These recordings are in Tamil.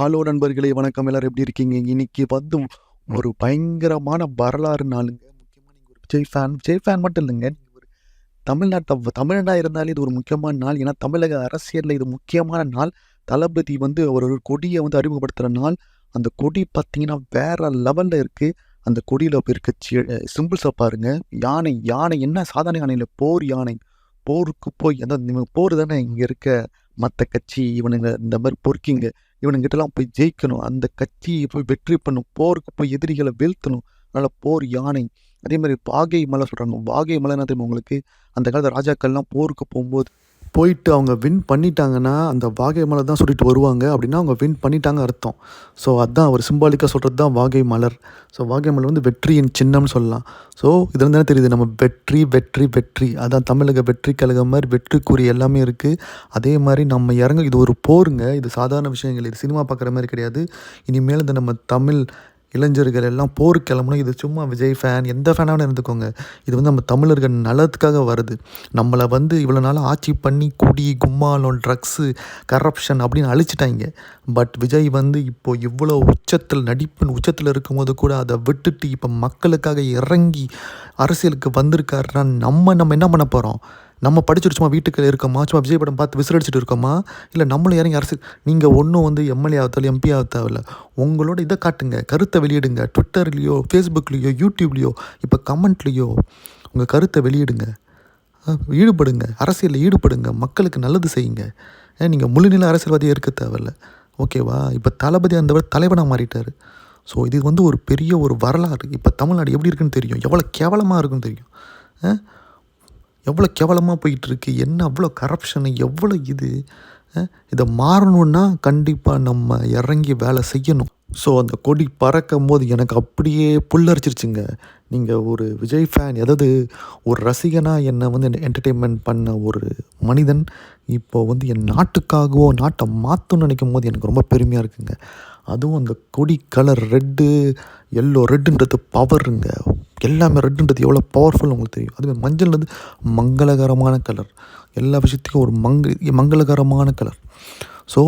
ஹலோ நண்பர்களே வணக்கம். எல்லாரும் எப்படி இருக்கீங்க? இன்னைக்கு வந்து ஒரு பயங்கரமான வரலாறு நாளுங்க. முக்கியமாக நீங்கள் ஒரு விஜய் ஃபேன் விஜய் ஃபேன் மட்டும் இல்லைங்க. ஒரு தமிழ்நாட்டை தமிழ்நாடாக இருந்தாலே இது ஒரு முக்கியமான நாள். ஏன்னா தமிழக அரசியலில் இது முக்கியமான நாள். தளபதி வந்து அவர் ஒரு கொடியை வந்து அறிமுகப்படுத்துகிற நாள். அந்த கொடி பார்த்தீங்கன்னா வேற லெவலில் இருக்குது அந்த கொடியில் இருக்க சிம்பிள்ஸை பாருங்க. யானை யானை என்ன சாதாரண யானையில்? போர் யானை. போருக்கு போய் அந்த போர் தானே இங்கே இருக்க மற்ற கட்சி இவனுங்க இந்த மாதிரி பொறுக்கிங்க இவனுங்கிட்டலாம் போய் ஜெயிக்கணும். அந்த கட்சியை போய் வெற்றி பண்ணும். போருக்கு போய் எதிரிகளை வீழ்த்தணும். அதனால் போர் யானை. அதே மாதிரி வாகை மலை சொல்கிறாங்க வாகை மலைன்னா தெரியுமா உங்களுக்கு? அந்த காலத்து ராஜாக்கள்லாம் போருக்கு போகும்போது போயிட்டு அவங்க வின் பண்ணிட்டாங்கன்னா அந்த வாகை மலை தான் சொல்லிட்டு வருவாங்க அப்படின்னா அவங்க வின் பண்ணிட்டாங்க அர்த்தம். ஸோ அதுதான் அவர் சிம்பாலிக்காக சொல்கிறது தான் வாகை மலர். ஸோ வாகை மலர் வந்து வெற்றியின் சின்னம்னு சொல்லலாம். ஸோ இதில் தானே தெரியுது நம்ம வெற்றி வெற்றி வெற்றி. அதான் தமிழக வெற்றி கழகம் மாதிரி வெற்றிக்குறி எல்லாமே இருக்குது அதே மாதிரி நம்ம இறங்க இது ஒரு போருங்க. இது சாதாரண விஷயங்கள் இது சினிமா பார்க்குற மாதிரி கிடையாது. இனிமேல் இந்த நம்ம தமிழ் இளைஞர்கள் எல்லாம் போர் கிளம்பணும் இது சும்மா விஜய் ஃபேன் எந்த ஃபேனாக இருந்துக்கோங்க. இது வந்து நம்ம தமிழர்கள் நலத்துக்காக வருது. நம்மளை வந்து இவ்வளோ நாள் ஆட்சி பண்ணி குடி கும்மாலம் ட்ரக்ஸு கரப்ஷன் அப்படின்னு அழிச்சிட்டாங்க. பட் விஜய் வந்து இப்போ இவ்வளோ உச்சத்தில் நடிப்பின் உச்சத்தில் இருக்கும்போது கூட அதை விட்டுட்டு இப்போ மக்களுக்காக இறங்கி அரசியலுக்கு வந்திருக்காருன்னா நம்ம நம்ம என்ன பண்ண போகிறோம் நம்ம படிச்சுட்டு வீட்டுக்கு இருக்கோமா? சும்மா விஜய் படம் பார்த்து விசிலடிச்சிட்டு இருக்கோமா? இல்லை நம்மளும் இறங்கி அரசு நீங்கள் ஒன்றும் வந்து எம்எல்ஏ ஆகத்தாலும் எம்பி ஆக உங்களோட இதை காட்டுங்க. கருத்தை வெளியிடுங்க. ட்விட்டர்லேயோ ஃபேஸ்புக்லேயோ யூடியூப்லேயோ இப்போ கமெண்ட்லேயோ உங்கள் கருத்தை வெளியிடுங்க. ஈடுபடுங்க. அரசியலில் ஈடுபடுங்க. மக்களுக்கு நல்லது செய்யுங்க. நீங்கள் முழுநிலை அரசியல்வாதியாக இருக்க தேவையில்ல. ஓகேவா? இப்போ தளபதி அந்த தலைவனாக மாறிட்டார். ஸோ இது வந்து ஒரு பெரிய ஒரு வரலாறு. இப்போ தமிழ்நாடு எப்படி இருக்குன்னு தெரியும். எவ்வளோ கேவலமாக இருக்குன்னு தெரியும். எவ்வளோ கேவலமாக போயிட்டுருக்கு? என்ன அவ்வளோ கரப்ஷனு எவ்வளோ இது? இதை மாறணுன்னா கண்டிப்பாக நம்ம இறங்கி வேலை செய்யணும். ஸோ அந்த கொடி பறக்கும் போது எனக்கு அப்படியே புல்லரிச்சிருச்சுங்க. நீங்கள் ஒரு விஜய் ஃபேன் எதாவது ஒரு ரசிகனாக என்னை வந்து என்டர்டெயின்மெண்ட் பண்ண ஒரு மனிதன் இப்போ வந்து என் நாட்டுக்காகவோ நாட்டை மாற்றணும்னு நினைக்கும் போது எனக்கு ரொம்ப பெருமையாக இருக்குங்க. அதுவும் அந்த கொடி கலர் ரெட்டு எல்லோ ரெட்டுன்றது பவருங்க எல்லாமே ரெட்டுன்றது எவ்வளோ பவர்ஃபுல் உங்களுக்கு தெரியும். அதுமாதிரி மஞ்சள் வந்து மங்களகரமான கலர் எல்லா விஷயத்துக்கும் ஒரு மங்க மங்களகரமான கலர் ஸோ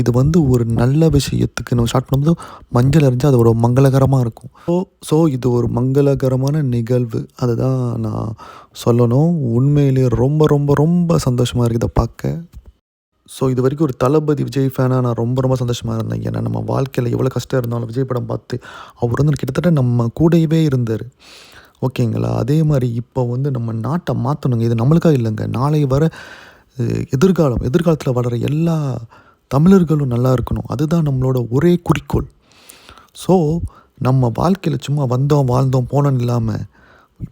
இது வந்து ஒரு நல்ல விஷயத்துக்கு நம்ம ஸ்டார்ட் பண்ணும்போது மஞ்சள் அறிஞ்சால் அது ஒரு மங்களகரமாக இருக்கும். ஸோ ஸோ இது ஒரு மங்களகரமான நிகழ்வு. அதை தான் நான் சொல்லணும். உண்மையிலேயே ரொம்ப ரொம்ப ரொம்ப சந்தோஷமாக இருக்குது இதை பார்க்க. ஸோ இது வரைக்கும் ஒரு தளபதி விஜய் ஃபேனாக நான் ரொம்ப ரொம்ப சந்தோஷமாக இருந்தேன். ஏன்னா நம்ம வாழ்க்கையில் எவ்வளோ கஷ்டம் இருந்தாலும் விஜய் படம் பார்த்து அவர் வந்து கிட்டத்தட்ட நம்ம கூடவே இருந்தார். ஓகேங்களா? அதே மாதிரி இப்போ வந்து நம்ம நாட்டை மாற்றணுங்க இது நம்மளுக்காக இல்லைங்க. நாளை வர எதிர்காலம் எதிர்காலத்தில் வளர எல்லா தமிழர்களும் நல்லா இருக்கணும். அதுதான் நம்மளோட ஒரே குறிக்கோள். ஸோ நம்ம வாழ்க்கையில் சும்மா வந்தோம் வாழ்ந்தோம் போனோன்னு இல்லாமல்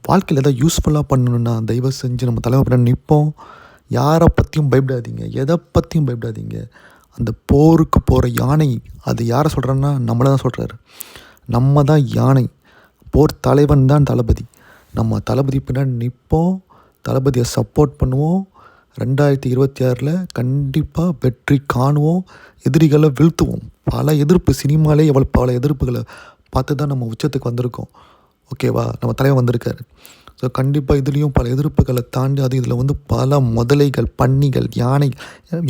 வாழ்க்கையில் எதாவது யூஸ்ஃபுல்லாக பண்ணணுன்னா தயவு செஞ்சு நம்ம தலைமை நிற்போம் யாரை பற்றியும் பயப்படாதீங்க. எதை பற்றியும் பயப்படாதீங்க. அந்த போருக்கு போகிற யானை அது யாரை சொல்கிறேன்னா நம்மளை தான் சொல்கிறாரு நம்ம தான் யானை. போர் தலைவன் தான் தளபதி. நம்ம தளபதி பின்னாடி நிற்போம் தளபதியை சப்போர்ட் பண்ணுவோம். ரெண்டாயிரத்தி இருபத்தி ஆறில் கண்டிப்பாக வெற்றி காணுவோம். எதிரிகளை வீழ்த்துவோம். பல எதிர்ப்பு சினிமாலே எவ்வளோ பல எதிர்ப்புகளை பார்த்து தான் நம்ம உச்சத்துக்கு வந்திருக்கோம். ஓகேவா? நம்ம தலைவன் வந்திருக்காரு. ஸோ கண்டிப்பாக இதுலேயும் பல எதிர்ப்புகளை தாண்டி அது இதில் வந்து பல முதலைகள் பன்னிகள் யானை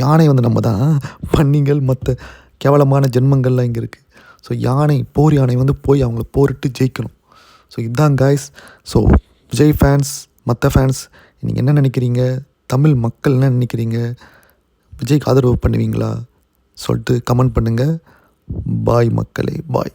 யானை வந்து நம்ம தான். பன்னிகள் மற்ற கேவலமான ஜென்மங்கள்லாம் இங்கே இருக்குது ஸோ யானை போர் யானை வந்து போய் அவங்கள போரிட்டு ஜெயிக்கணும். ஸோ இதுதான் காய்ஸ் ஸோ விஜய் ஃபேன்ஸ் மற்ற ஃபேன்ஸ் நீங்கள் என்ன நினைக்கிறீங்க? தமிழ் மக்கள் என்ன நினைக்கிறீங்க? விஜய்க்கு ஆதரவு பண்ணுவீங்களா? சொல்லிட்டு கமெண்ட் பண்ணுங்கள் பாய் மக்களே பாய்